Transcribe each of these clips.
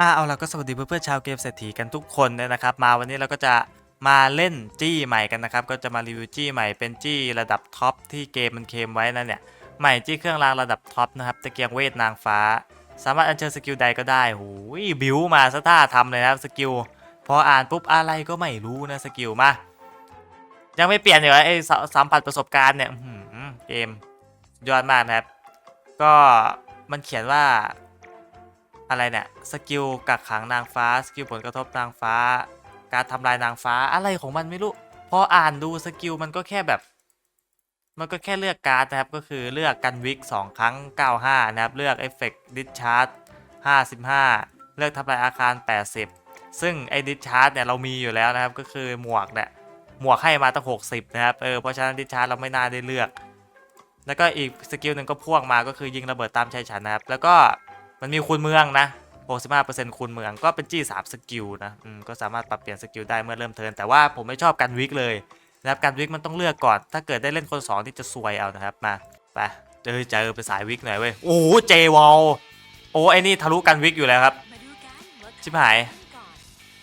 อ่าเอาล่ะก็สวัสดีเพื่อนๆชาวเกมเศรษฐีกันทุกคนเลยนะครับ มาวันนี้เราก็จะมาเล่นจี้ใหม่กันนะครับ ก็จะมารีวิวจี้ใหม่เป็นจี้ระดับท็อปที่เกมมันเคมไว้นั่นเนี่ยใหม่จี้เครื่องรางระดับท็อปนะครับตะเกียงเวทนางฟ้า สามารถอัญเชิญสกิลใดก็ได้หูยบิวมาซะท่าทำเลยนะครับสกิลพออ่านปุ๊บอะไรก็ไม่รู้นะสกิลมายังไม่เปลี่ยนอยู่ไอ้สัมผัสประสบการณ์เนี่ยเกมยอดมากนะครับ ก็มันเขียนว่า อะไรเนี่ยสกิลกักขังนางฟ้าสกิลผลกระทบนางฟ้า การทำลายนางฟ้าอะไรของมันไม่รู้พออ่านดูสกิลมันก็แค่แบบ มันก็แค่เลือกการ์ดนะครับก็คือเลือกกันวิก2ครั้ง 95 นะครับ เลือกเอฟเฟกต์ดิชาร์จ55 เลือกทำลายอาคาร 80 ซึ่งไอ้ดิชาร์จเนี่ยเรามีอยู่แล้วนะครับก็คือหมวกเนี่ยหมวกให้มาตั้ง60 นะครับเออเพราะฉะนั้นดิชาร์จเราไม่น่าได้เลือก แล้วก็อีกสกิลหนึ่งก็พ่วงมาก็คือยิงระเบิดตามชัยชนนะครับแล้วก็ มันมีคูณเมืองนะ 65%คูณเมืองก็เป็นจี้3สกิลนะก็สามารถปรับเปลี่ยนสกิลได้เมื่อเริ่มเทิร์นแต่ว่าผมไม่ชอบกันวิกเลยนะครับกันวิกมันต้องเลือกก่อน ถ้าเกิดได้เล่นคน2ที่จะซวยเอานะครับมาไปเจอเจอไปสายวิกหน่อยเว้ยโอ้โหเจวอลโอ้ไอ้นี่ทะลุกันวิกอยู่แล้วครับชิบหาย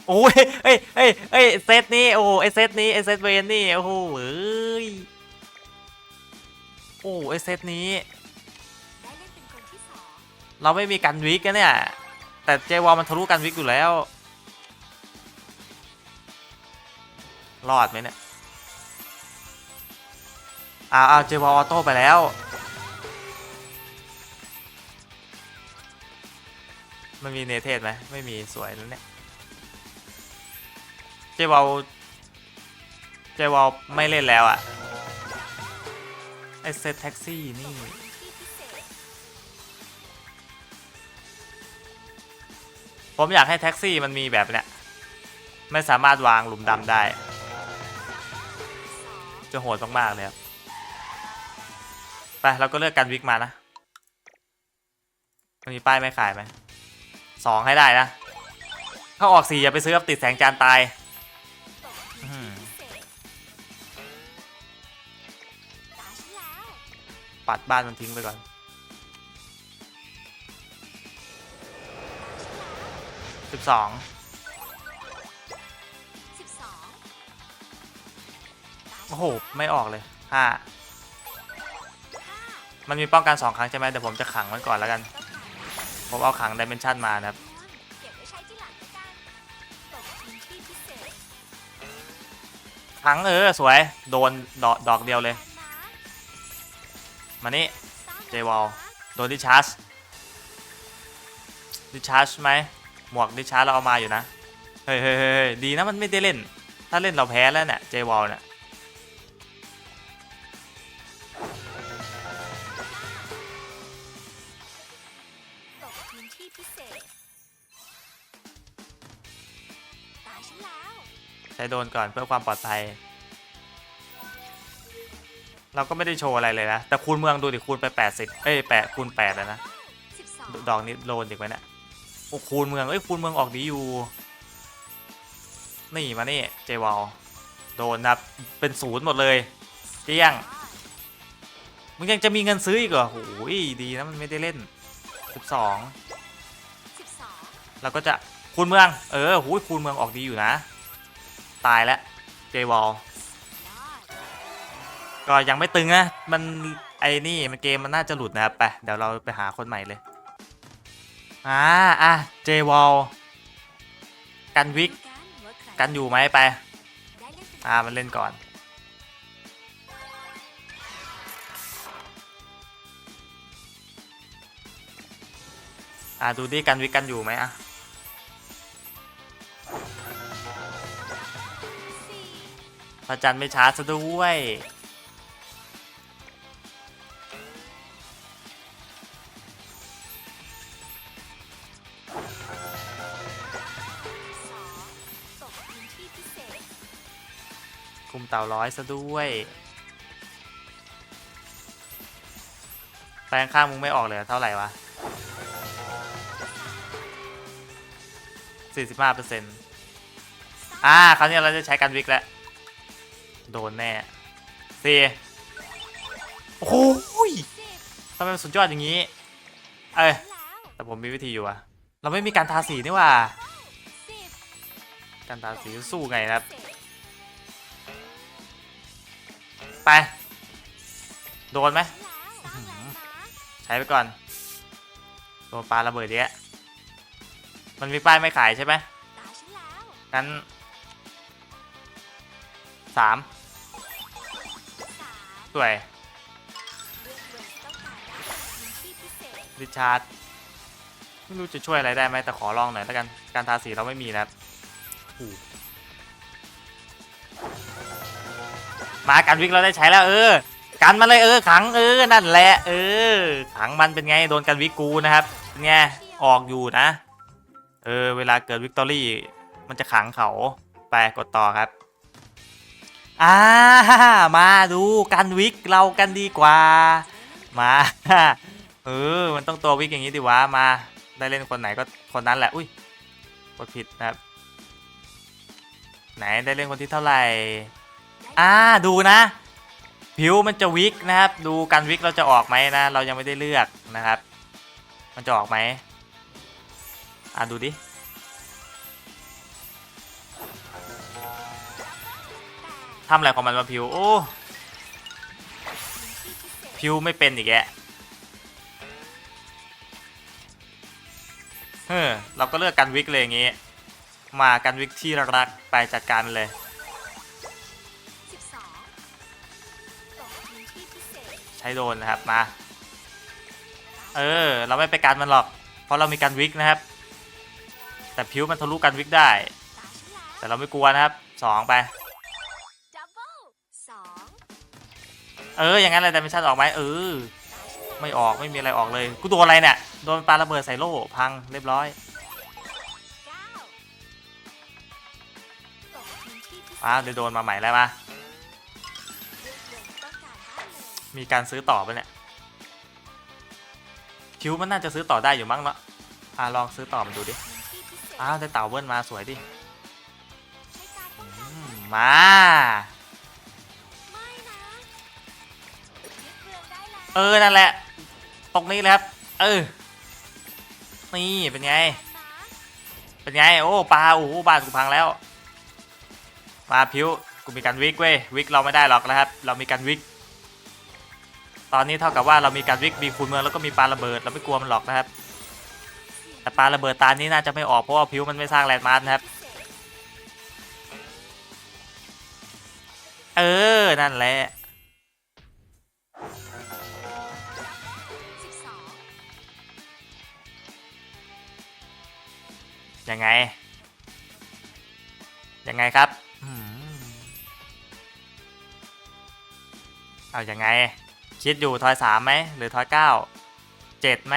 โอ้ยเฮ้ยเฮ้ยเฮ้ยเซตนี้โอ้ไอเซตนี้ไอเซตเวนนี่โอ้โหเอ้ยโอ้ไอเซตนี้ เราไม่มีกันวิกันเนี่ย แต่เจวอลมันทะลุกันวิกอยู่แล้ว รอดไหมเนี่ย อ้าวเจวอลออโต้ไปแล้ว มันมีเนเธสไหมไม่มีสวยแล้วเนี่ย เจวอลเจวอลไม่เล่นแล้วอะไอเซตแท็กซี่นี่ ผมอยากให้แท็กซี่มันมีแบบเนี้ยไม่สามารถวางหลุมดำได้ จะโหดมากๆเลยครับไปเราก็เลือกกันวิกมานะ มันมีป้ายไม่ขายไหมสองให้ได้นะ ถ้าออกสี่อย่าไปซื้อครับติดแสงจานตายปัดบ้านมันทิ้งไปก่อน สิบสองสิบสองตาฉันโอ้โห ไม่ออกเลยห้าห้ามันมีป้องกันสองครั้งใช่ไหมเดี๋ยวผมจะขังมันก่อนแล้วกันต้องการผมเอาขังดิเมนชันมานะครับเก็บไว้ใช้ที่หลังแล้วกันตกพื้นที่พิเศษขังเออ สวย โดนดอกดอกเดียวเลยนะมานี่สร้างเจวอลโดนดิชาร์จดิชาร์จไหม หมวกดิชาร์จเราเอามาอยู่นะเฮ้ยเฮ้ยเฮ้ยเฮ้ยดีนะมันไม่ได้เล่น ถ้าเล่นเราแพ้แล้วเนี่ยเจวอลเนี่ยตกพื้นที่พิเศษตาฉันแล้วใช้โดนก่อนเพื่อความปลอดภัย เราก็ไม่ได้โชว์อะไรเลยนะ แต่คูณเมืองดูดิคูณไป 80 เอ้ยแปดคูณ8แล้วนะสิบสองดอกนี้โดนอีกไหมเนี่ย โอ้คูณเมืองเอ้ยคูณเมืองออกดีอยู่ นี่มานี่เจวอลโดนนับเป็นศูนย์หมดเลยเตี้ยงมึงยังจะมีเงินซื้ออีกเหรอโอ้ยดีนะมันไม่ได้เล่น12สิบสองเราก็จะคูณเมือง เออหูยคูณเมืองออกดีอยู่นะ ตายแล้วเจวอลก็ยังไม่ตึงนะ มันไอ้นี่มันเกมมันน่าจะหลุดนะครับไปเดี๋ยวเราไปหาคนใหม่เลย อ่าอะเจวอลกันวิกกันอยู่ไหมไป อ่ามันเล่นก่อน อ่าดูดิกันวิกกันอยู่ไหมอะพระจันทร์ไม่ช้าซะด้วย คุมเต่าร้อยซะด้วย แปลงข้างมึงไม่ออกเลยเท่าไหร่วะ 45เปอร์เซ็นต์อ่า คราวนี้เราจะใช้กันวิกแล้ว โดนแน่สี่โอ้โหยทำไมมันสุดยอดอย่างนี้ เอ้ย แต่ผมมีวิธีอยู่อะเราไม่มีการทาสีนี่ว่า การทาสีสู้ไงครับ ไป โดนไหมใช้ไปก่อน โดนปลาระเบิดเยอะมันมีป้ายไม่ขายใช่ไหมงั้นสามสวยเลือกเวสต้องการได้พื้นที่พิเศษริชาร์ดไม่รู้จะช่วยอะไรได้ไหมแต่ขอลองหน่อยแล้วกัน การทาสีเราไม่มีนะครับ มากันวิกเราได้ใช้แล้วเออ กันมาเลยเออขังเออนั่นแหละเออ ขังมันเป็นไงโดนกันวิกกูนะครับเป็นไงออกอยู่นะ เออเวลาเกิดวิกตอรี่มันจะขังเขาไปกดต่อครับอ่ามาดูกันวิกเรากันดีกว่า มาเออมันต้องตัววิกอย่างนี้ดิวะมา ได้เล่นคนไหนก็คนนั้นแหละอุ้ยกดผิดนะครับไหนได้เล่นคนที่เท่าไหร่ อ่าดูนะ ผิวมันจะวิกนะครับ ดูกันวิกเราจะออกไหมนะ เรายังไม่ได้เลือกนะครับ มันจะออกไหมอ่าดูดิทำอะไรของมันมาผิว โอ้ ผิวไม่เป็นอีกแกเฮ้อเราก็เลือกกันวิกเลยอย่างงี้ มากันวิกที่รักๆไปจัดการเลย ช้โดนนะครับมา เออ เราไม่ไปกันมันหรอก เพราะเรามีกันวิกนะครับ แต่ผิวมันทะลุกันวิกได้ แต่เราไม่กลัวนะครับสองไปเออ อย่างนั้นเลยแต่ไม่ชัดออกไหมเออ ไม่ออกไม่มีอะไรออกเลย กูโดนอะไรเนี่ย โดนปลาระเบิดใส่โล่พังเรียบร้อยป้าตกพื้นที่พิเศษอ้าวเดี๋ยวโดนมาใหม่แล้วมา มีการซื้อต่อไปะเนี่ยคิวมันน่าจะซื้อต่อได้อยู่มั้งเนาะอะลองซื้อต่อมันดูดิอ้าวได้เต่าเบิ้ลมาสวยดิมาเออนั่นแหละตรงนี้เลยครับเออนี่เป็นไง เป็นไงโอ้ปลาโอ้บ้านกูพังแล้วมาพิวกูมีการวิกเว้ยวิกเราไม่ได้หรอกนะครับ เรามีการวิก ตอนนี้เท่ากับว่าเรามีการวิกมีคูณเมืองแล้วก็มีปลาระเบิดเราไม่กลัวมันหรอกนะครับ แต่ปลาระเบิดตานี้น่าจะไม่ออกเพราะว่าพิวมันไม่สร้างแลนด์มาร์คนะครับ เออ นั่นแหละยังไง ยังไงครับ เอายังไง คิดอยู่ทอยสามไหมหรือทอยเก้าเจ็ดไหม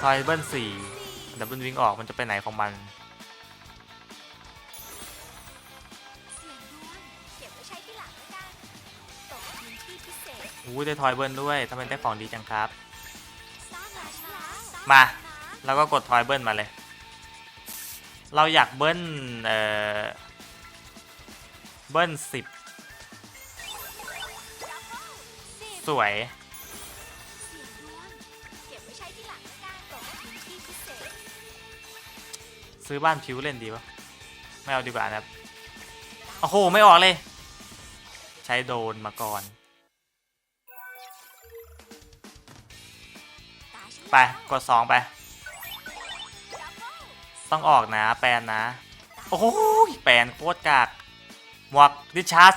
ทอยเบิ้ลสี่ดับเบิ้ลวิ่งออกมันจะไปไหนของมันเสียงดวงเก็บไว้ใช้ที่หลังแล้วกันตกพื้นที่พิเศษอู้ได้ทอยเบิ้ลด้วยทำไมได้ของดีจังครับสร้างราชาสร้งมาแล้วก็กดทอยเบิ้ลมาเลย เราอยากเบิ้ลเอ่อเบิ้ลสิบ สวย ซื้อบ้านพิวเล่นดีปะไม่เอาดีกว่านะครับ โอ้โห ไม่ออกเลย ใช้โดนมาก่อน ไป กดสองไป ต้องออกนะ แปลนนะ โอ้โห แปลนโคตรกากหมวกดิชาร์ส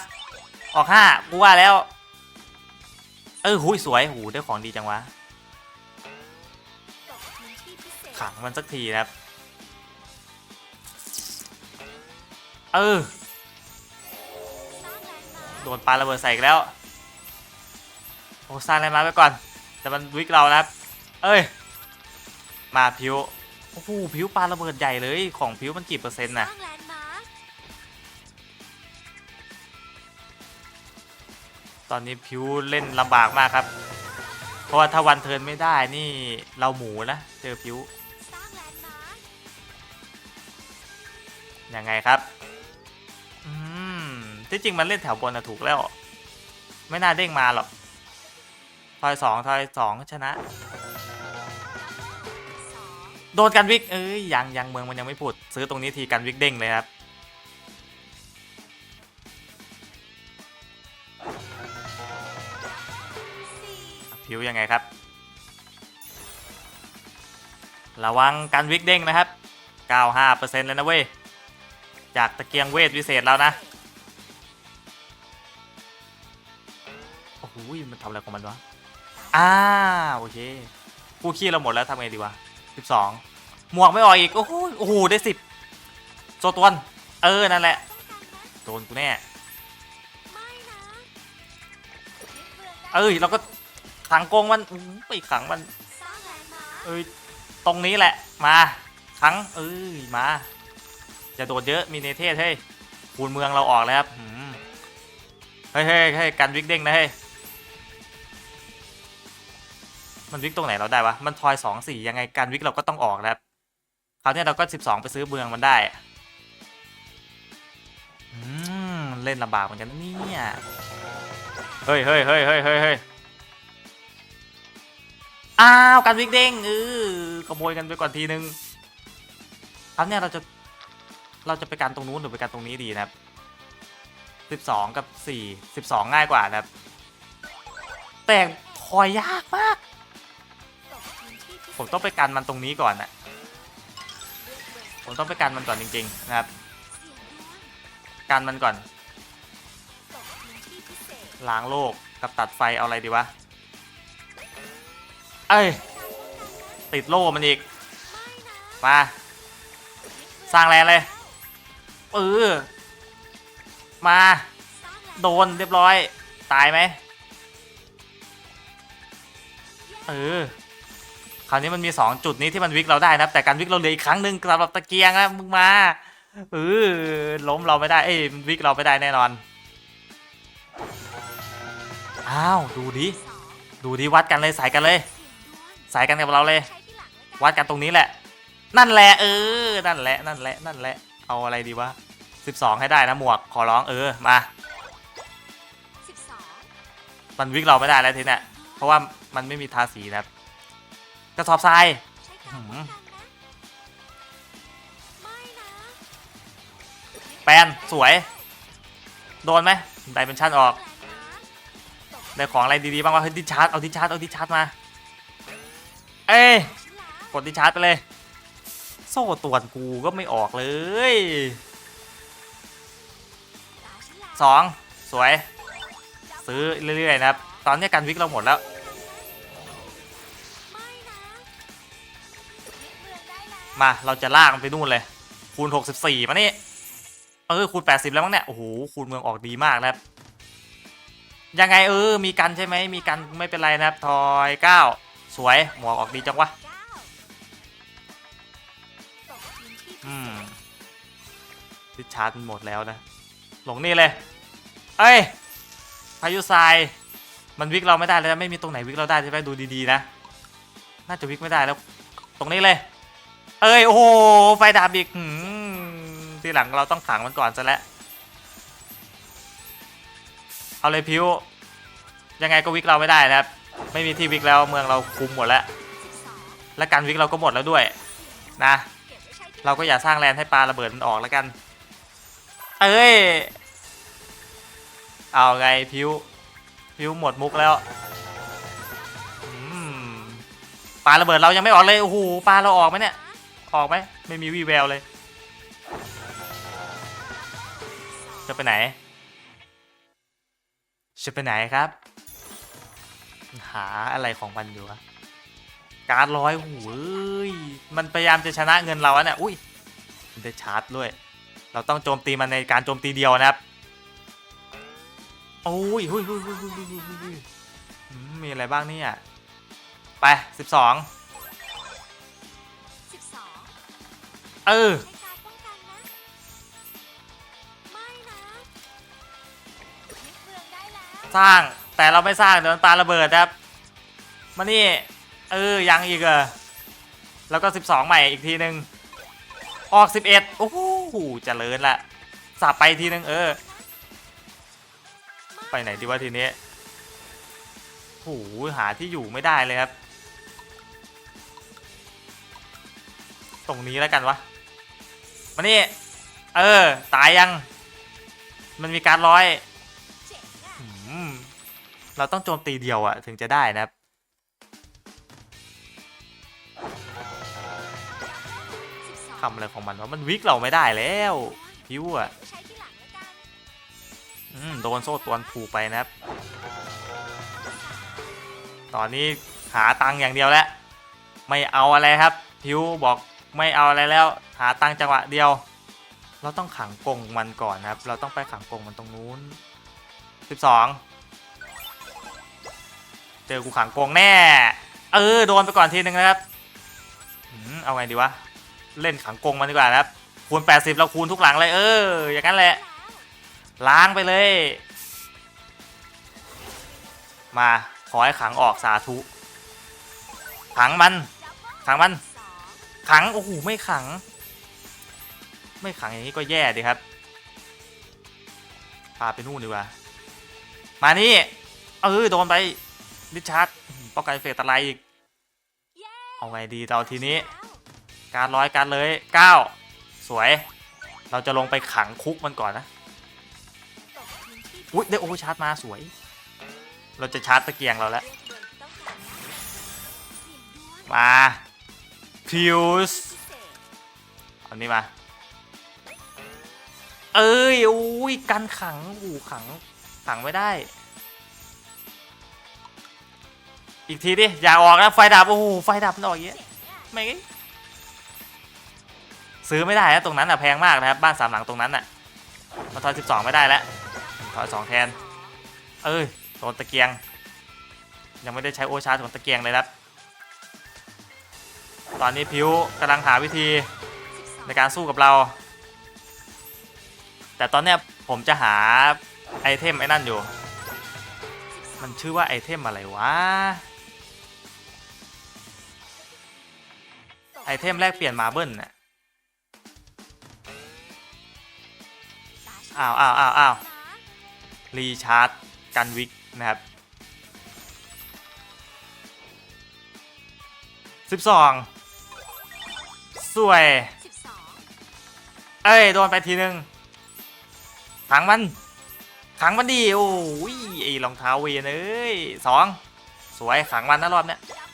ออกห้ากูว่าแล้ว เออหุยสวยหูได้ของดีจังวะขังมันสักทีนะครับ เออ โดนปลาระเบิดใส่แล้ว โอ้สร้างอะไรมาไปก่อน แต่มันวิกเรานะครับ เอ้ย มาผิว โอ้โหผิวปลาระเบิดใหญ่เลย ของผิวมันกี่เปอร์เซ็นต์น่ะ ตอนนี้ผิวเล่นลำบากมากครับ เพราะว่าถ้าวันเทินไม่ได้นี่เราหมูนะ เจอผิวยังไงครับ อืม ที่จริงมันเล่นแถวบนนะถูกแล้ว ไม่น่าเด้งมาหรอก ทอยสองทอยสองชนะ โดนกันวิก เอ้ยยังยังเมืองมันยังไม่ผุด ซื้อตรงนี้ทีกันวิกเด้งเลยครับ ผิวยังไงครับ ระวังกันวิกเด้งนะครับ 95%เลยนะเว้ย จากตะเกียงเวทวิเศษแล้วนะ โอ้โหมันทำอะไรของมันวะอ่าโอเคคู่ขี้เราหมดแล้วทำไงดีวะ 12 หมวกไม่ออกอีก โอ้โหโอ้โหได้ 10 โซตวน เออ นั่นแหละ โดนกูแน่เองได้เอ้ยเราก็ ขังโกงมันอื้อไปขังมันสร้างแลนด์มาร์คเอ้ยตรงนี้แหละมาขังเอ้ยมาจะโดดเยอะมีเนเทศเฮ้ยคูณเมืองเราออกแล้วครับหืมเฮ้ยเฮ้ยเฮ้ยกันวิกเด้งนะเฮ้ยมันวิกตรงไหนเราได้วะมันทอยสองสี่ยังไงการวิกเราก็ต้องออกแล้วครับคราวเนี้ยเราก็สิบสองไปซื้อเมืองมันได้อืมเล่นลำบากเหมือนกันนะเนี่ยเฮ้ยเฮ้ยเฮ้ยเฮ้ยเฮ้ยเฮ้ย อ้าวการวิกเด้งเออขโมยกันไปก่อนทีนึงคราวเนี้ยเราจะเราจะไปการตรงนู้นหรือไปการตรงนี้ดีนะครับสิบสองกับสี่สิบสองง่ายกว่านะครับ แต่ทอยยากมาก ผมต้องไปกันมันตรงนี้ก่อนนะผมต้องไปกันมันก่อนจริง ๆ นะครับกันมันก่อนล้างโลกกับตัดไฟเอาอะไรดีวะ เอ้ย ติดโล่มันอีก มา สร้างแรงเลยเออมา โดนเรียบร้อย ตายไหมเออคราวนี้มันมี 2 จุดนี้ที่มันวิกเราได้นะแต่การวิกเราเหลืออีกครั้งหนึ่งสำหรับตะเกียงนะมึงมาเออล้มเราไม่ได้เอ้ยมันวิกเราไม่ได้แน่นอนอ้าวดูดิดูดิวัดกันเลยใส่กันเลย เสียงดวงใส่กันกับเราเลยใช้ที่หลังแล้วกันวัดกันตรงนี้แหละ นั่นแหละเออ นั่นแหละ นั่นแหละ นั่นแหละ เอาอะไรดีวะ12 ให้ได้นะหมวก ขอร้องเออ มาสิบสองมันวิกเราไม่ได้แล้วทีเนี้ยเพราะว่ามันไม่มีทาสีนะครับ กระสอบทรายใช้การป้องกันนะไม่นะแปนสวย โดนไหมไดเมนชั่นออกแลนด์มาร์คได้ของอะไรดีๆบ้างวะเฮ้ยดิชาร์จเอาดิชาร์จเอาดิชาร์จมา เอ้ยกดดิชาร์จไปเลย โซ่ตรวจกูก็ไม่ออกเลยสองสวย ซื้อเรื่อยๆนะครับ ตอนนี้การวิกเราหมดแล้วไม่นะยึดเมืองได้แล้วมาเราจะลากมันไปนู่นเลย คูณ 64 มานี่เออคูณ 80 แล้วมั้งเนี่ย โอ้โห คูณเมืองออกดีมากนะครับ ยังไงเออ มีกันใช่ไหม มีกันไม่เป็นไรนะครับ ทอย 9 สวยหมวกออกดีจังวะเก้าตกพื้นที่พิอืมษดิชาร์จมันหมดแล้วนะ หลงนี่เลย เอ้ย พายุทราย มันวิกเราไม่ได้เลยนะไม่มีตรงไหนวิกเราได้ใช่ไหมดูดีๆนะ น่าจะวิกไม่ได้แล้ว ตรงนี้เลย เอ้ย โอ้โห ไฟดับอีกหืมทีหลังเราต้องขังมันก่อนซะแล้ว เอาเลยพิว ยังไงก็วิกเราไม่ได้นะครับ ไม่มีที่วิกแล้วเมืองเราคุมหมดแล้ว และการวิกเราก็หมดแล้วด้วยนะ เราก็อย่าสร้างแลนให้ปลาระเบิดมันออกแล้วกัน เอ้ย เอาไงพิวพิวหมดมุกแล้วปลาระเบิดเรายังไม่ออกเลยโอ้โหปลาเราออกไหมเนี่ย ออกไหมไม่มีวี่แววเลย จะไปไหนจะไปไหนครับ หาอะไรของมันอยู่วะการดร้อยหูยมันพยายามจะชนะเงินเราอะเนี่ยอุ้ยมันได้ชาร์จด้วย เราต้องโจมตีมันในการโจมตีเดียวนะครับโอ้ยหุยหุยหุยหุยหุยหุยหุยอืมมีอะไรบ้างเนี่ยไปสิบสองสิบสองเออใช้การป้องกันนะไม่นะยึดเมืองได้แล้วสร้าง แต่เราไม่สร้างเดี๋ยวมันปาระเบิดนะครับ มานี่ เออ ยังอีกเหรอแล้วก็ 12 ใหม่อีกทีหนึ่งออก 11 โอ้โหเจริญละสับไปทีหนึ่งเออ ไปไหนดีวะทีนี้โอ้โหหาที่อยู่ไม่ได้เลยครับ ตรงนี้แล้วกันวะ มานี่ เออ ตายยัง มันมีการร้อย เราต้องโจมตีเดียวอะถึงจะได้นะครับทำอะไรของมันวะมันวิกเราไม่ได้แล้วพิวอะใช้ที่หลังแล้วอืมโดนโซ่ตวนผูกไปนะครับ ตอนนี้หาตังค์อย่างเดียวแล้ว ไม่เอาอะไรครับ พิวบอกไม่เอาอะไรแล้ว หาตังค์จังหวะเดียว เราต้องขังกรงมันก่อนนะครับ เราต้องไปขังกรงมันตรงนู้น 12 จอกูขังกงแน่ เออโดนไปก่อนทีนึงนะครับเอาไงดีวะ เล่นขังกงมันดีกว่านะครับ คูณ 80 เราคูณทุกหลังเลย เออ อย่างนั้นแหละ ล้างไปเลย มาขอให้ขังออกสาธุ ขังมัน ขังมัน ขัง โอ้โห ไม่ขัง ไม่ขังอย่างนี้ก็แย่ดีครับ พาไปนู่นดีกว่า มานี่ เออ โดนไป ดิชาร์ดป้องกันเฟสตะไลอีก เอาไงดีเราทีนี้ การร้อยการเลยเก้าสวย เราจะลงไปขังคุกมันก่อนนะอุ้ยได้โอชาร์จมาสวย เราจะชาร์จตะเกียงเราแล้ว มาพิวส์เอันนี้มา เอ้ยอุ้ยกันขังอูขังขังไม่ได้ อีกทีดิ อย่าออกนะ ไฟดับ โอ้โห ไฟดับมันออกเยอะไม่ซื้อไม่ได้นะตรงนั้นอะแพงมากนะครับ บ้านสามหลังตรงนั้นอะมาทอยสิบสองไม่ได้แล้วทอยสองแทน เอ้ยโดนตะเกียง ยังไม่ได้ใช้โอชาร์จของตะเกียงเลยครับ ตอนนี้พิวกำลังหาวิธีในการสู้กับเรา แต่ตอนเนี้ยผมจะหาไอเทมไอ้นั่นอยู่ มันชื่อว่าไอเทมอะไรวะ เทมแรกเปลี่ยนมาเบิลน่ะอ้าวอ้าวอ้าวอ้าวรีชาร์จกันวิกนะครับ12สวยสิบสองเอ้ย โดนไปทีนึงขังมันขังมันดี โอ้ยไอรองเท้าเวนเอ้ยสองสวยขังมันนะรอบเนี้ยดัง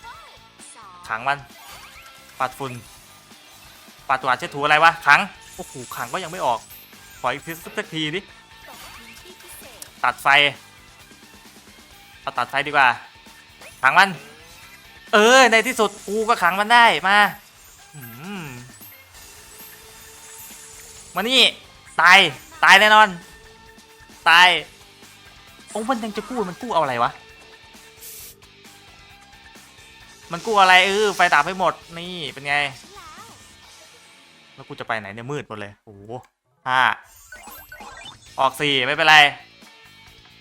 ขังมัน ปัดฝุ่นปัดตัวเช็ดถูอะไรวะขังโอ้โหขังก็ยังไม่ออก ขออีกทีสักทีดิตกพื้นที่พิเศษตัดไฟเอาตัดไฟดีกว่า ขังมัน เออในที่สุดกูก็ขังมันได้มาอืมมานี่ตายตายแน่นอน ตายโอ้มันยังจะกู้มันกู้เอาอะไรวะ มันกู้อะไรเออไฟดับให้หมดนี่เป็นไง แล้วกูจะไปไหนเนี่ยมืดหมดเลยโอ้โหห้าออกสี่ไม่เป็นไร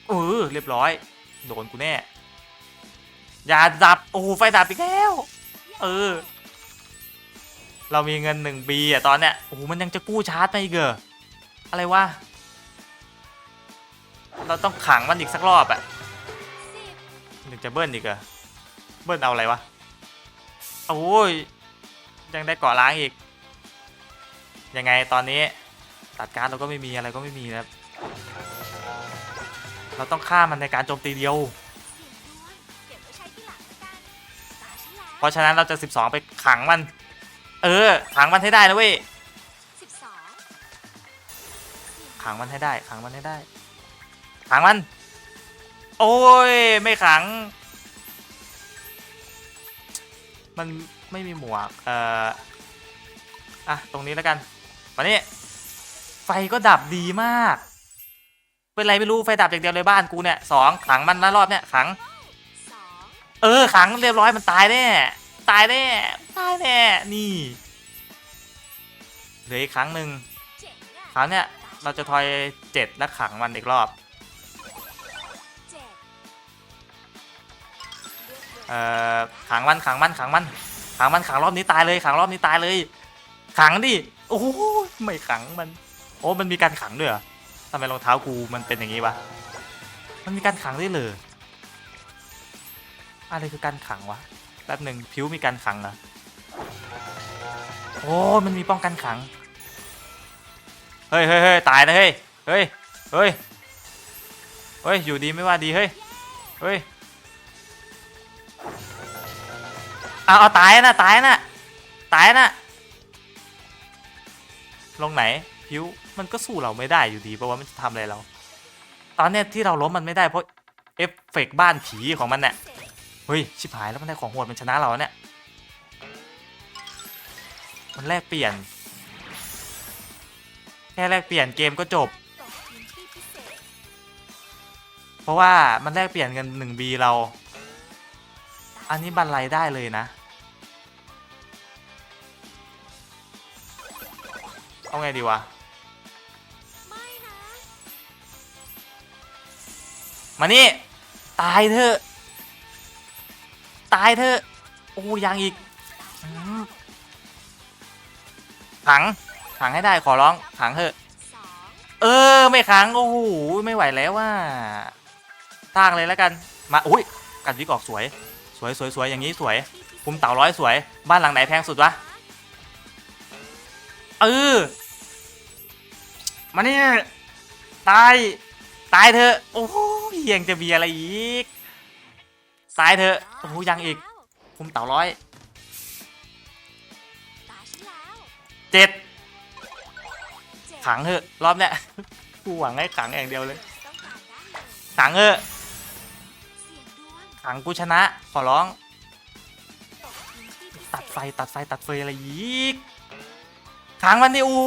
เออเรียบร้อย โดนกูแน่อย่าดับ โอ้โหไฟดับอีกแล้ว เออ เรามีเงินหนึ่งบีอะตอนเนี้ยโอ้มันยังจะกู้ชาร์จมาอีกเหรออะไรวะเราต้องขังมันอีกสักรอบอะถึงจะเบิ้ลอีกเหรอเบิ้ลเอาอะไรวะ โอ้ยยังได้เกาะล้างอีก ยังไงตอนนี้ตัดการเราก็ไม่มีอะไรก็ไม่มีนะครับเราต้องฆ่ามันในการโจมตีเดียว เพราะฉะนั้นเราจะ 12 ไปขังมัน เออ ขังมันให้ได้นะเว้ยขังมันให้ได้ ขังมันให้ได้ ขังมัน โอ้ย ไม่ขัง มันไม่มีหมวก เอ่อ อะ ตรงนี้แล้วกันมานี่ไฟก็ดับดีมาก เป็นไรไม่รู้ไฟดับอย่างเดียวเลยบ้านกูเนี่ยสองขังมันนะรอบเนี่ยขังสองเออ ขังเรียบร้อยมันตายแน่ตายแน่ตายแน่นี่เหลืออีกครั้งหนึ่งเจ๋งอะคราวเนี้ยเราจะทอยเจ็ดและขังมันอีกรอบ เอ่อขังมันขังมันขังมันขังมันขังรอบนี้ตายเลยขังรอบนี้ตายเลย ขังดิโอ้โหไม่ขังมันโอ้มันมีการขังด้วยเหรอทำไมรองเท้ากูมันเป็นอย่างนี้วะมันมีการขังด้วยเลยอะไรคือการขังวะแป๊บหนึ่งผิวมีการขังเหรอโอ้มันมีป้องกันขังเฮ้ยเฮ้ยเฮ้ยตายนะเฮ้ยเฮ้ยเฮ้ยเฮ้ยอยู่ดีไม่ว่าดีเฮ้ยเฮ้ย เอาเอาตายนะตายนะตายนะลงไหนพิวมันก็สู้เราไม่ได้อยู่ดีเพราะว่ามันจะทำอะไรเรา ตอนเนี้ยที่เราล้มมันไม่ได้เพราะเอฟเฟกต์บ้านผีของมันเนี่ยเฮ้ยชิบหายแล้วมันได้ของโหดมันชนะเราเนี่ยมันแลกเปลี่ยน แค่แลกเปลี่ยนเกมก็จบเศษเพราะว่ามันแลกเปลี่ยนกัน 1B เรา อันนี้บันไลได้เลยนะ เอาไงดีวะมนะมานี่ ตายเถอะ ตายเถอะ โอ้ยังอีกขังขังให้ได้ขอร้องขังเถอะ เออ ไม่ขัง โอ้โห ไม่ไหวแล้วว่าสร้างเลยแล้วกัน มา อุ้ย กันวิกออกสวย สวยสวยสวยอย่างนี้สวยที่พิเศษคุมเต่าร้อยสวย บ้านหลังไหนแพงสุดวะเออมาเนี่ยตาย ตายเถอะโอ้ยยังจะมีอะไรอีก ตายเถอะโอ้ยังอีก คุมเต่าร้อยเจ็ดขังเถอะรอบเนี้ยกูหวังให้ขังอย่างเดียวเลยขังเถอะ ขังกูชนะ ขอร้อง ตัดไฟตัดไฟตัดไฟอะไรอีกขังมันดิอู้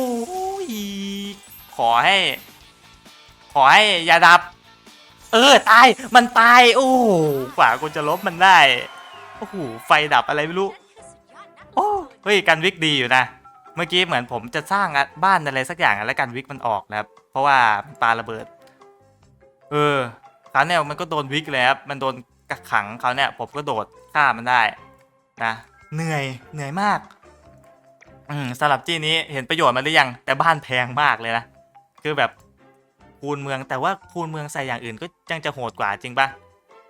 ยขอให้ ขอให้อย่าดับ เออตายมันตายโอ้กว่ากูจะลบมันได้โอ้โหไฟดับอะไรไม่รู้โอ้เฮ้ยกันวิกดีอยู่นะเมื่อกี้เหมือนผมจะสร้างบ้านอะไรสักอย่างแล้วกันวิกมันออกนะครับ เพราะว่ามันปาระเบิด เออคราวเนี้มันก็โดนวิกเลยครับมันโดน กักขังเขาเนี่ยผมก็โดดฆ่ามันได้นะเหนื่อยเหนื่อยมากอืมสำหรับจี้นี้เห็นประโยชน์มันหรือยัง แต่บ้านแพงมากเลยนะคือแบบคูณเมืองแต่ว่าคูณเมืองใส่อย่างอื่นก็ยังจะโหดกว่าจริงปะ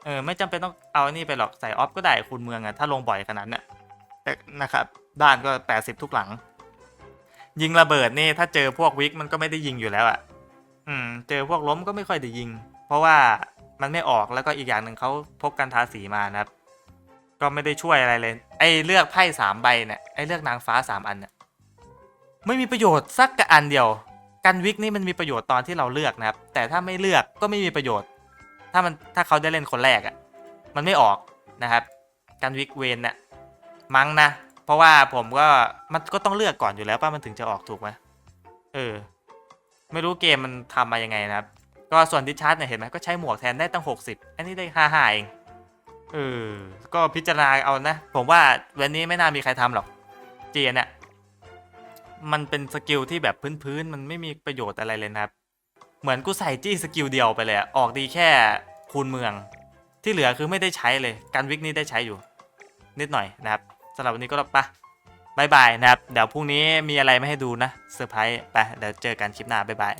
เออไม่จำเป็นต้องเอานี่ไปหรอกใส่ออฟก็ได้คูณเมืองอะถ้าลงบ่อยขนาดเนี้ยแต่นะครับบ้านก็ 80 ทุกหลัง ยิงระเบิดนี่ถ้าเจอพวกวิกมันก็ไม่ได้ยิงอยู่แล้วอะอืม เจอพวกล้มก็ไม่ค่อยได้ยิง เพราะว่า มันไม่ออกแล้วก็อีกอย่างหนึ่งเขาพกกันทาสีมานะครับ ก็ไม่ได้ช่วยอะไรเลย ไอ้เลือกไพ่สามใบเนี่ยไอ้เลือกนางฟ้าสามอันเนี่ยไม่มีประโยชน์สักกอันเดียว กันวิกนี่มันมีประโยชน์ตอนที่เราเลือกนะครับ แต่ถ้าไม่เลือกก็ไม่มีประโยชน์ ถ้ามันถ้าเขาได้เล่นคนแรกอะ่ะมันไม่ออกนะครับ กันวิกเวนเนี่ยมั้งนะ เพราะว่าผมก็มันก็ต้องเลือกก่อนอยู่แล้วป่ะมันถึงจะออกถูกไหมเออ ไม่รู้เกมมันทำมายังไงนะครับ ก็ส่วนดิชาร์จเนี่ยเห็นไหมก็ใช้หมวกแทนได้ตั้ง 60 อันนี้ได้5 5เองเออก็พิจารณาเอานะ ผมว่าวันนี้ไม่น่ามีใครทำหรอกเจียนเนี่ยมันเป็นสกิลที่แบบพื้นๆมันไม่มีประโยชน์อะไรเลยนะครับ เหมือนกูใส่จี้สกิลเดียวไปเลยออกดีแค่คูณเมือง ที่เหลือคือไม่ได้ใช้เลยการวิกนี่ได้ใช้อยู่ นิดหน่อยนะครับสำหรับวันนี้ก็ปะบายบายนะครับ เดี๋ยวพรุ่งนี้มีอะไรไม่ให้ดูนะเซอร์ไพรส์ไปเดี๋ยวเจอกันคลิปหน้าบายบาย